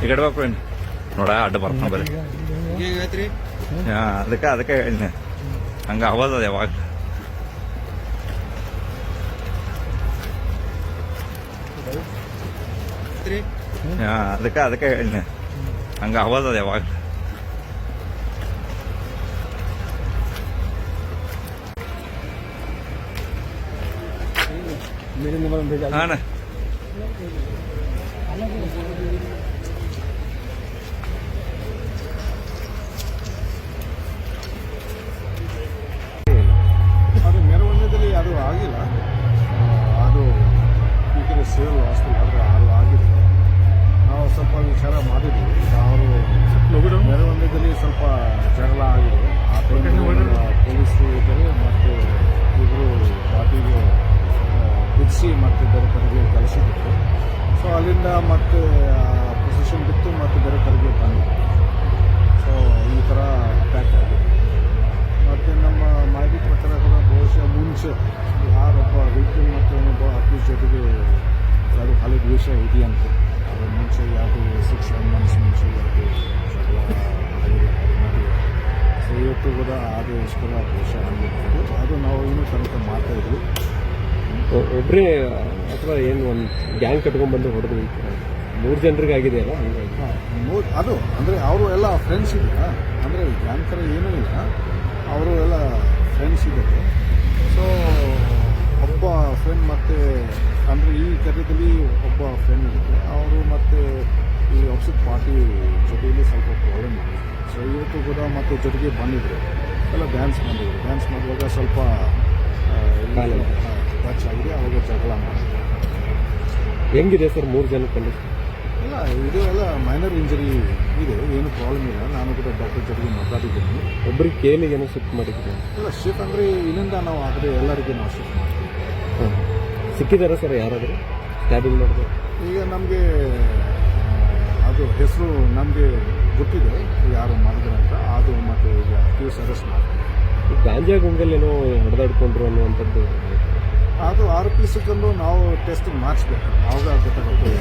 ಈ ಕಡೆ ಬಾಕು ಏನು ನೋಡ ಅಡ್ಡ ಬರ್ತಾನ ಬರೀ ಹೇಗೈತ್ರಿ ಹಾ ಅದಕ್ಕೆ ಅದಕ್ಕೆ ಹೇಳಿದ್ನೆ ಹಂಗ ಅವಾಜ್ ಅದ ಯಾವಾಗ ರೀ ಹಾ ಅದಕ್ಕೆ ಅದಕ್ಕೆ ಹೇಳಿದ್ನೆ ಹಂಗ ಅವಾಜ್ ಅದ ಯಾವಾಗ ಹಾಂ ಸೇರು ಹಾಸ್ಟೆಲ್ ಆದರೆ ಅದು ಆಗಿದೆ. ನಾವು ಸ್ವಲ್ಪ ವಿಚಾರ ಮಾಡಿದ್ವಿ. ಅವರು ಮೆರವಣಿಗೆಯಲ್ಲಿ ಸ್ವಲ್ಪ ಜಗಳ ಆಗಿದೆ. ಆ ಪೊಲೀಸರು ಇದ್ದರು ಮತ್ತು ಇಬ್ಬರು ಪಾರ್ಟಿಗೆ ಬಿಡಿಸಿ ಮತ್ತು ಬೇರೆ ಕಡೆಗೆ ಕಳಿಸಿದ್ರು. ಸೊ ಅಲ್ಲಿಂದ ಮತ್ತೆ ಪೊಸಿಷನ್ ಬಿತ್ತು ಹಳೆ ದ್ವೇಷ ಇದೆಯಂತೆ. ಅದ್ರ ಮುಂಚೆ ಯಾವುದೇ ಸೆವೆನ್ ಮಂತ್ಸ್ ಮುಂಚೆ ಯಾವುದೇ ಜಗಳ ಸೊ ಇವತ್ತು ಕೂಡ ಅದು ಎಷ್ಟೆಲ್ಲ ದೋಷ ಆಗಿರ್ಬೋದು ಅದು ನಾವು ಇನ್ನೂ ತನಕ ಮಾಡ್ತಾ ಇದ್ವಿ. ಒಬ್ಬರೇ ಅಥವಾ ಏನು ಒಂದು ಗ್ಯಾಂಗ್ ಕಟ್ಕೊಂಡ್ ಬಂದು ಹೊಡೆದು ಮೂರು ಜನರಿಗೆ ಆಗಿದೆಯಲ್ಲ ಅಲ್ಲ ಹಾಂ, ಮೂ- ಅದು ಅಂದರೆ ಅವರು ಎಲ್ಲ ಫ್ರೆಂಡ್ಸ್ ಇದ್ದಾರೆ? ಅಂದರೆ ಗ್ಯಾಂಗ್ ಥರ ಏನೂ ಇಲ್ಲ. ಅವರು ಎಲ್ಲ ಫ್ರೆಂಡ್ಸ್ ಇದ್ದಾರೆ. ಈ ಒಬ್ಬ ಫ್ರೆಂಡ್ ಇದ್ದಾರೆ ಅವರು ಮತ್ತು ಈ ಅಪ್ಸಿತ್ ಪಾರ್ಟಿ ಜೊತೆಯಲ್ಲಿ ಸ್ವಲ್ಪ ಪ್ರಾಬ್ಲಮ್ ಆಗಿದೆ ಸೊ ಇವತ್ತು ಕೂಡ ಮತ್ತೆ ಜೊತೆಗೆ ಬಂದಿದ್ದರು ಎಲ್ಲ ಡ್ಯಾನ್ಸ್ ಮಾಡಿದರು. ಡ್ಯಾನ್ಸ್ ಮಾಡುವಾಗ ಸ್ವಲ್ಪ. ಟಚ್ ಆಗಿದೆ. ಅವಾಗ ಜಗಳ ಮಾಡಿದ್ರು. ಹೆಂಗಿದೆ ಸರ್ ಮೂರು ಜನ ಕಂಡೀಷನ್ ಇಲ್ಲ ಇದು ಎಲ್ಲ ಮೈನರ್ ಇಂಜರಿ ಇದೆ. ಏನು ಪ್ರಾಬ್ಲಮ್ ಇಲ್ಲ. ನಾನು ಕೂಡ ಡಾಕ್ಟರ್ ಜೊತೆಗೆ ಮಾತಾಡಿದ್ದೀನಿ. ಒಬ್ಬರಿಗೆ ಕೇಲಿಗೆ ಏನೋ ಶಿಫ್ಟ್ ಮಾಡಿದ್ದೀನಿ ಇಲ್ಲ ಶಿಫ್ಟ್ ಅಂದರೆ ಇಲ್ಲಿಂದ ನಾವು ಆದರೆ ಎಲ್ಲರಿಗೂ ನಾವು ಶಿಫ್ಟ್ ಮಾಡ್ತೀವಿ. ಸಿಕ್ಕಿದ್ದಾರೆ ಸರ್ ಯಾರಾದರೂ? ಸ್ಟ್ಯಾಬಿಂಗ್ ಮಾಡಿದೆ ಈಗ ನಮಗೆ ಅದು ಹೆಸರು ನಮಗೆ ಗೊತ್ತಿದೆ ಯಾರು ಮಾಡಿದ್ರು ಅಂತ. ಅದು ಮತ್ತು ಈಗ ಕ್ಯೂಸ್ ಅರೆಸ್ಟ್ ಮಾಡ್ತೀವಿ ಗಾಂಜಾ ಗುಂಡಲ್ಲಿ ಏನೋ ಹೊಡೆದಾಡ್ಕೊಂಡ್ರು ಅನ್ನುವಂಥದ್ದು. ಅದು ಆರು ಪೀಸಕ್ಕನ್ನು ನಾವು ಟೆಸ್ಟ್ ಮಾಡಿಸ್ಬೇಕು. ಆವಾಗ ಗೊತ್ತಾಗುತ್ತೆ